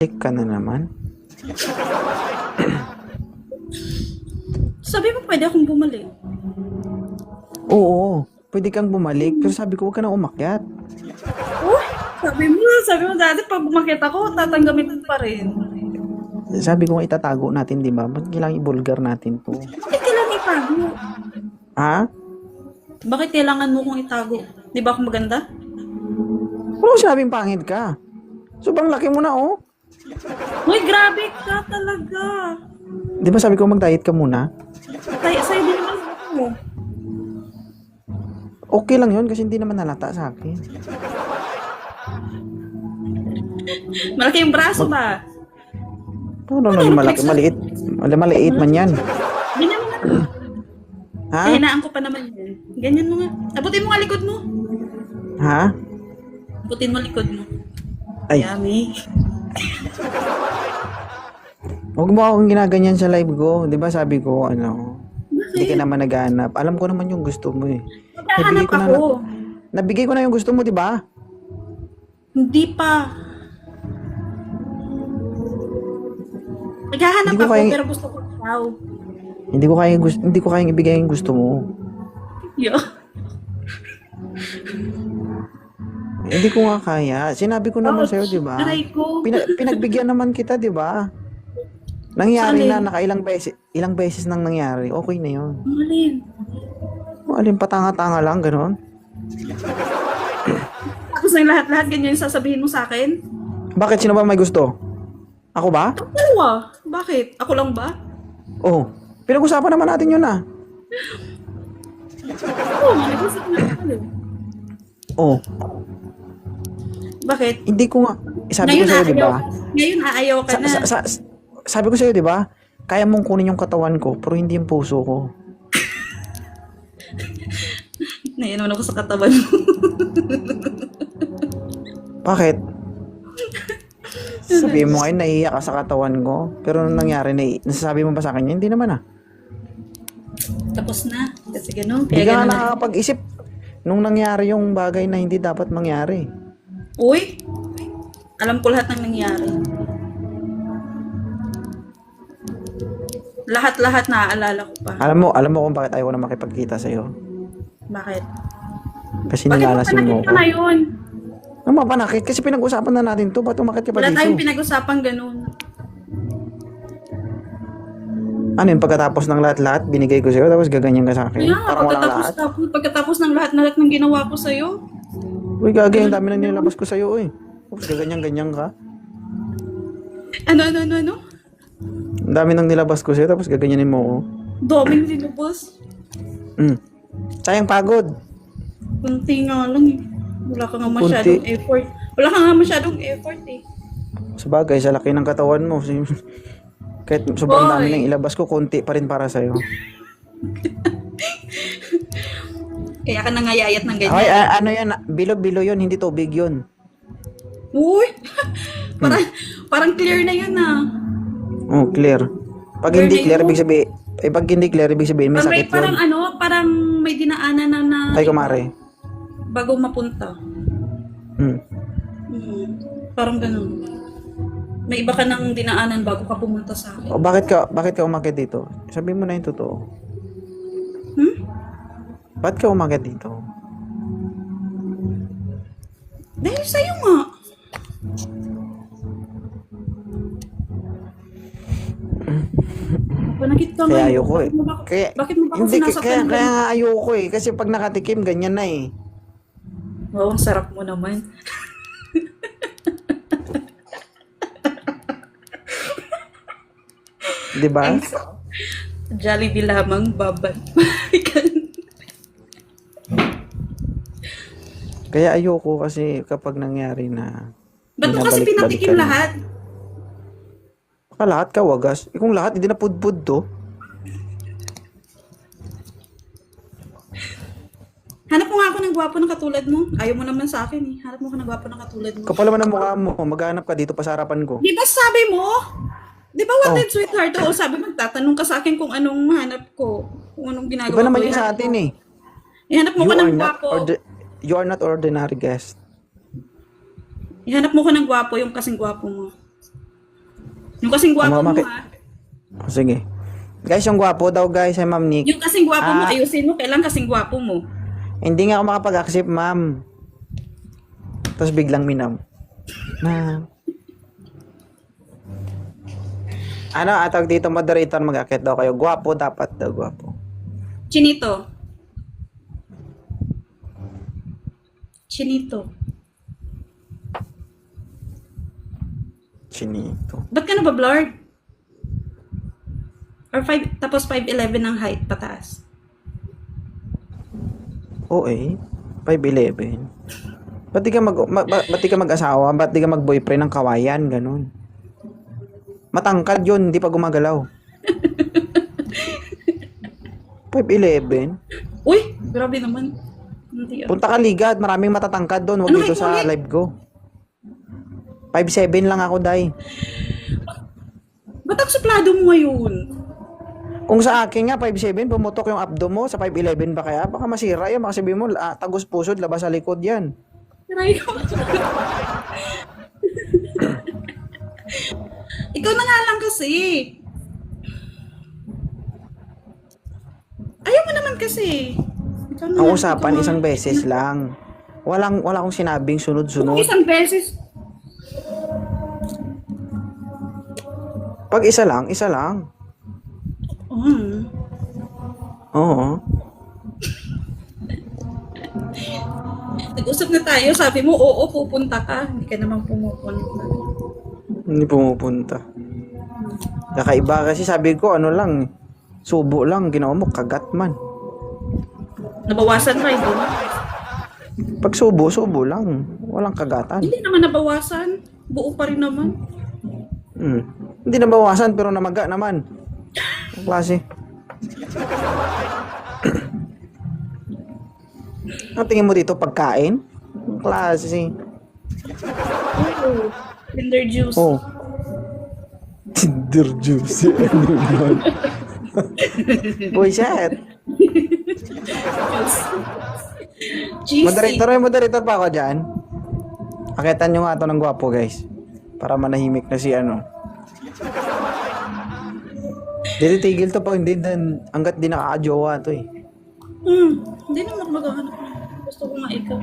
Bumalik ka na naman. Sabi mo pwede akong bumalik. Oo, pwede kang bumalik. Pero sabi ko, huwag ka na umakyat. Oh, sabi mo, sabi mo dati pag bumakit ako, tatanggamin pa rin. Sabi ko nga itatago natin, di ba? Ba't kailangan i-vulgar natin to? Bakit kailangan itago? Ha? Bakit kailangan mo kong itago? Di ba ako maganda? Ano sinabing pangit ka? Sobrang laki mo na, oh. Uy, grabe ka talaga. Di ba sabi ko mag-diet ka muna? Tayo, sa'yo din naman ako. Okay lang yun kasi hindi naman nalata sa akin. Malaki yung braso ba? Ano naging malaki? Maliit. Mali- Maliit man yan. Ganyan mo nga. Ha? Kahinaan ko pa naman yan. Ganyan mo nga. Abutin mo nga likod mo. Ha? Abutin mo likod mo. Ay, Yummy. Huwag mo akong ginaganyan sa live ko. Di ba sabi ko, ano, hindi ka naman naghanap. Alam ko naman yung gusto mo eh. Maghahanap ko na ako. Nabigay ko na yung gusto mo, di ba? Hindi pa. Maghahanap Hindi ko ako kaya- pero gusto ko ikaw. Hindi ko kaya gusto, hindi ko kayang ibigay yung gusto mo. Yo. Hindi ko nga kaya. Sinabi ko naman Ouch. sa'yo, di ba? Aray ko. Pina- pinagbigyan naman kita, di ba? Nangyari Alin? na, nakailang beses, ilang beses nang nangyari. Okay na yun. Malin. O, alin patanga-tanga lang, ganon. Tapos na lahat-lahat ganyan yung sasabihin mo sa akin? Bakit? Sino ba may gusto? Ako ba? Dalawa. Bakit? Ako lang ba? Oo. Pinag-usapan naman natin yun ah. Oo, oh, nag-usap na ako. Oo. Bakit? Hindi ko nga. Sabi ko sa'yo, di ba? Ngayon aayaw ka Sa, na. sa, sa- sabi ko sa'yo, di ba? Kaya mong kunin yung katawan ko, pero hindi yung puso ko. Naiinom ako sa katawan mo. Bakit? Sabi mo ngayon, naiiyak ka sa katawan ko. Pero nung nangyari, na, nasasabi mo ba sa akin, hindi naman ah. Tapos na. Kasi gano'n. Hindi ka gano'n. nakakapag-isip nung nangyari yung bagay na hindi dapat mangyari. Uy! Alam ko lahat ng nangyari. Lahat-lahat naaalala ko pa. Alam mo, alam mo kung bakit ayaw ko na makipagkita sa'yo. Bakit? Kasi Bakit mo nilalasin mo panakit ka na yun? Ang mapanakit, kasi pinag-usapan na natin to. Ba't umakit ka pa Wala dito? tayong pinag-usapan ganun. Ano yun, pagkatapos ng lahat-lahat, binigay ko sa'yo, tapos gaganyan ka sa akin. Kaya Parang walang pagkatapos, lahat. tapos, pagkatapos ng lahat-lahat ng ginawa ko sa'yo, Uy, gagay, ang dami na nilabas ko sa'yo, uy. Tapos gaganyan-ganyan ka. ano, ano, ano, ano? Ang dami nang nilabas ko sa'yo, tapos gaganyanin mo ako. Daming linubos. Mm. Sayang pagod. Kunti nga lang eh. Wala ka nga masyadong Kunti. effort. Wala ka nga masyadong effort eh. Sa bagay, sa laki ng katawan mo. Kahit sobrang dami nang ilabas ko, konti pa rin para sa'yo. Kaya ka nangayayat ng ganyan. Ay, a- ano yan, bilo-bilo yun, hindi tubig yun. Uy! parang, parang clear na yun ah. Oh, clear. Pag Clear hindi na clear, yun. ibig sabihin, eh, pag hindi clear, ibig sabihin, may Parang, may, sakit parang yun. ano, parang may dinaanan na na Ay, kumare. bago mapunta. Hmm. Hmm. Parang ganun. May iba ka nang dinaanan bago ka pumunta sa akin. O, bakit ka, bakit ka umakit dito? Sabi mo na yung totoo. Hmm? Ba't ka umakit dito? Dahil sa'yo nga. Panakit ka Kaya ayoko eh. Bakit mo ba- Kaya, bakit mo ba ako hindi, kaya, kaya nga ayoko eh. Kasi pag nakatikim, ganyan na eh. Wow, ang sarap mo naman. Di ba? Jollibee lamang, babad. Kaya ayoko kasi kapag nangyari na Ba't mo kasi pinatikim lahat? Baka lahat ka wagas. Eh, kung lahat, hindi na pudpud to. Hanap mo nga ako ng gwapo ng katulad mo. Ayaw mo naman sa akin eh. Hanap mo ka ng gwapo ng katulad mo. Kapal naman ang mukha mo. Maghanap ka dito pa sa harapan ko. Di ba sabi mo? Di ba Oh. wanted sweetheart? Oo, sabi mo, tatanong ka sa akin kung anong hanap ko. Kung anong ginagawa Iba naman ko. yun sa atin eh. Ihanap mo You ka ng gwapo. You are not ordinary guest. Ihanap mo ka ng gwapo, yung kasing gwapo mo. Yung kasing gwapo mo ha. Sige. Guys, yung gwapo daw guys ay Ma'am Nick. Yung kasing gwapo mo, Ah. ayusin mo. Kailan kasing gwapo mo? Hindi nga ako makapag-accept, ma'am. Tapos biglang minam. Ma'am. Ano, atag dito moderator mag-akit daw kayo. Gwapo dapat daw, gwapo. Chinito. Chinito. Chinito. Ba't ka na ba blurred? Or five, tapos 5'11 ang height pataas. Oo eh. 5'11. Ba't di ka, mag, ma, ba- ba't di ka mag-asawa? Ba't di ka mag-boyfriend ng kawayan? Ganun. Matangkad yun, hindi pa gumagalaw. 5'11. Uy, grabe naman. Hindi ah. Punta ka ligad, maraming matatangkad doon. Huwag Ano dito sa live ko. 5'7 lang ako, Day. Ba't ang suplado mo ngayon? Kung sa akin nga, 5'7, pumutok yung abdo mo, sa 5'11 ba kaya? Baka masira yan, baka sabihin mo, ah, tagos pusod, labas sa likod yan. Aray ko. Ikaw na nga lang kasi. Ayaw mo naman kasi. Ang usapan, isang beses lang. Walang, wala akong sinabing sunod-sunod. isang beses, Pag isa lang, isa lang. mm, Oo. nag-usap na tayo, sabi mo, oo, pupunta ka. Hindi ka naman pumupunta. Hindi pumupunta. Kakaiba kasi sabi ko, ano lang, subo lang, ginawa mo, kagat man. Nabawasan pa ito. Pag subo, subo lang. Walang kagatan. Hindi naman nabawasan. Buo pa rin naman. Hmm. Hindi nabawasan pero namaga naman. Ang klase. Ang tingin mo dito pagkain? Ang klase. Tinder juice. Oh. Tinder juice. Ano? Boy, shit. Moderator, may moderator pa ako dyan. Akitan nyo nga ito ng gwapo, guys. Para manahimik na si ano. Hindi tigil to pa, hindi dan hanggat di nakakajowa to eh. Hmm. Hindi naman maghahanap. Gusto ko nga ikaw.